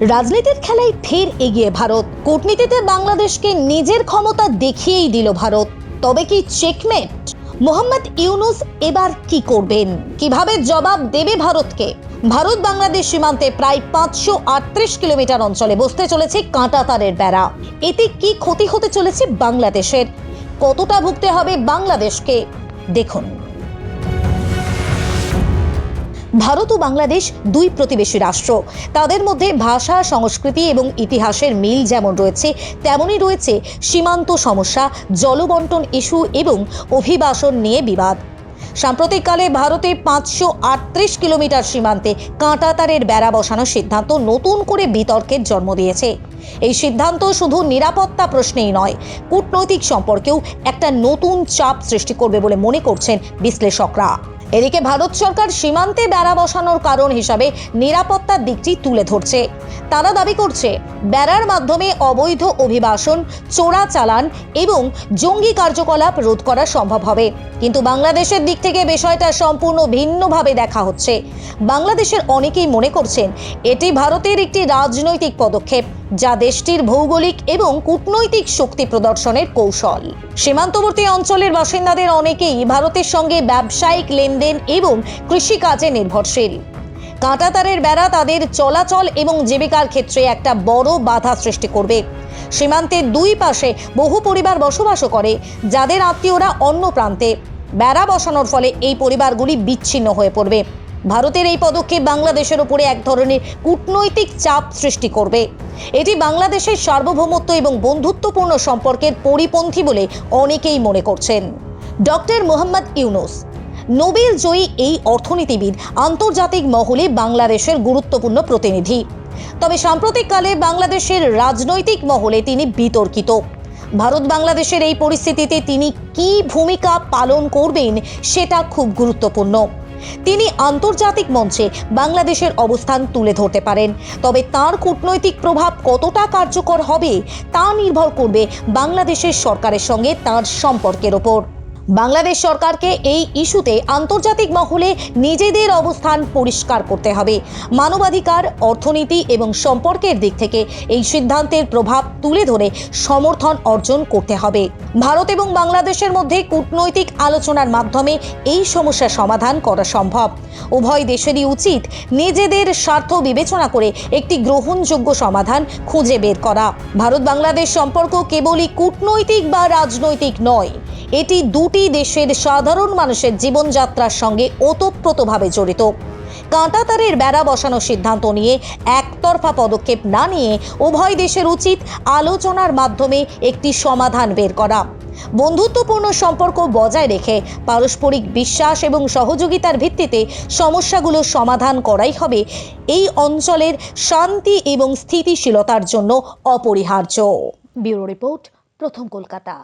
রাজনীতির খেলায় ফের এগিয়ে ভারত। কূটনীতিতে বাংলাদেশকে নিজের ক্ষমতা দেখিয়েই দিল ভারত। তবে কি চেকমেট মোহাম্মদ ইউনুস এবার কি করবেন? কীভাবে জবাব দেবে ভারতকে? ভারত বাংলাদেশ সীমান্তে প্রায় পাঁচশো আটত্রিশ কিলোমিটার অঞ্চলে বসতে চলেছে কাঁটা তারের বেড়া। এতে কি ক্ষতি হতে চলেছে বাংলাদেশের? কতটা ভুগতে হবে বাংলাদেশকে? দেখুন। ভারত ও বাংলাদেশ দুই প্রতিবেশী রাষ্ট্র। তাদের মধ্যে ভাষা, সংস্কৃতি এবং ইতিহাসের মিল যেমন রয়েছে, তেমনই রয়েছে সীমান্ত সমস্যা, জলবন্টন ইস্যু এবং অভিবাসন নিয়ে বিবাদ। সাম্প্রতিককালে ভারতে পাঁচশো আটত্রিশ কিলোমিটার সীমান্তে কাঁটাতারের বেড়া বসানোর সিদ্ধান্ত নতুন করে বিতর্কের জন্ম দিয়েছে। এই সিদ্ধান্ত শুধু নিরাপত্তা প্রশ্নেই নয়, কূটনৈতিক সম্পর্কেও একটা নতুন চাপ সৃষ্টি করবে বলে মনে করছেন বিশ্লেষকরা। এদিকে ভারত সরকার সীমান্তে বেড়া বসানোর কারণ হিসাবে নিরাপত্তার দিকটি তুলে ধরছে। তারা দাবি করছে, বেড়ার মাধ্যমে অবৈধ অভিবাসন চোরাচালান এবং জঙ্গি কার্যকলাপ রোধ করা সম্ভব হবে। কিন্তু বাংলাদেশের দিক থেকে বিষয়টা সম্পূর্ণ ভিন্নভাবে দেখা হচ্ছে। বাংলাদেশের অনেকেই মনে করছেন, এটি ভারতের একটি রাজনৈতিক পদক্ষেপ। যা দেশটির ভৌগোলিক এবং কূটনৈতিক শক্তি প্রদর্শনের কৌশল। সীমান্তবর্তী অঞ্চলের বাসিন্দাদের অনেকেই ভারতের সঙ্গে ব্যবসায়িক লেনদেন এবং কৃষিকাজে নির্ভরশীল। কাঁটাতারের বেড়া তাদের চলাচল এবং জীবিকার ক্ষেত্রে একটা বড় বাধা সৃষ্টি করবে। সীমান্তের দুই পাশে বহু পরিবার বসবাসও করে, যাদের আত্মীয়রা অন্য প্রান্তে। বেড়া বসানোর ফলে এই পরিবারগুলি বিচ্ছিন্ন হয়ে পড়বে। ভারতের এই পদক্ষেপ বাংলাদেশের উপরে এক ধরনের কূটনৈতিক চাপ সৃষ্টি করবে। এটি বাংলাদেশের সার্বভৌমত্ব এবং বন্ধুত্বপূর্ণ সম্পর্কের পরিপন্থী বলে অনেকেই মনে করছেন। ডক্টর মোহাম্মদ ইউনুস, নোবেল জয়ী এই অর্থনীতিবিদ আন্তর্জাতিক মহলে বাংলাদেশের গুরুত্বপূর্ণ প্রতিনিধি। তবে সাম্প্রতিককালে বাংলাদেশের রাজনৈতিক মহলে তিনি বিতর্কিত। ভারত বাংলাদেশের এই পরিস্থিতিতে তিনি কি ভূমিকা পালন করবেন সেটা খুব গুরুত্বপূর্ণ। তিনি আন্তর্জাতিক মঞ্চে বাংলাদেশের অবস্থান তুলে ধরতে পারেন। তবে তার কূটনৈতিক প্রভাব কতটা কার্যকর হবে তা নির্ভর করবে বাংলাদেশের সরকারের সঙ্গে তার সম্পর্কের ওপর। বাংলাদেশ সরকারকে এই ইস্যুতে আন্তর্জাতিক মহলে নিজেদের অবস্থান পরিষ্কার করতে হবে। মানবাধিকার, অর্থনীতি এবং সম্পর্কের দিক থেকে এই সিদ্ধান্তের প্রভাব তুলে ধরে সমর্থন অর্জন করতে হবে। ভারত এবং বাংলাদেশের মধ্যে কূটনৈতিক আলোচনার মাধ্যমে এই সমস্যা সমাধান করা সম্ভব। উভয় দেশেরই উচিত নিজেদের স্বার্থ বিবেচনা করে একটি গ্রহণযোগ্য সমাধান খুঁজে বের করা। ভারত বাংলাদেশ সম্পর্ক কেবলই কূটনৈতিক বা রাজনৈতিক নয়। এটি দুটি দেশের সাধারণ মানুষের জীবনযাত্রার সঙ্গে ওতপ্রোতভাবে জড়িত। কাঁটাতারের বেড়া বসানোর সিদ্ধান্ত নিয়ে একতরফা পদক্ষেপ না নিয়ে উভয় দেশের উচিত আলোচনার মাধ্যমে একটি সমাধান বের করা। বন্ধুত্বপূর্ণ সম্পর্ক বজায় রেখে পারস্পরিক বিশ্বাস এবং সহযোগিতার ভিত্তিতে সমস্যাগুলোর সমাধান করাই হবে এই অঞ্চলের শান্তি এবং স্থিতিশীলতার জন্য অপরিহার্য। ব্যুরো রিপোর্ট প্রথম কলকাতা।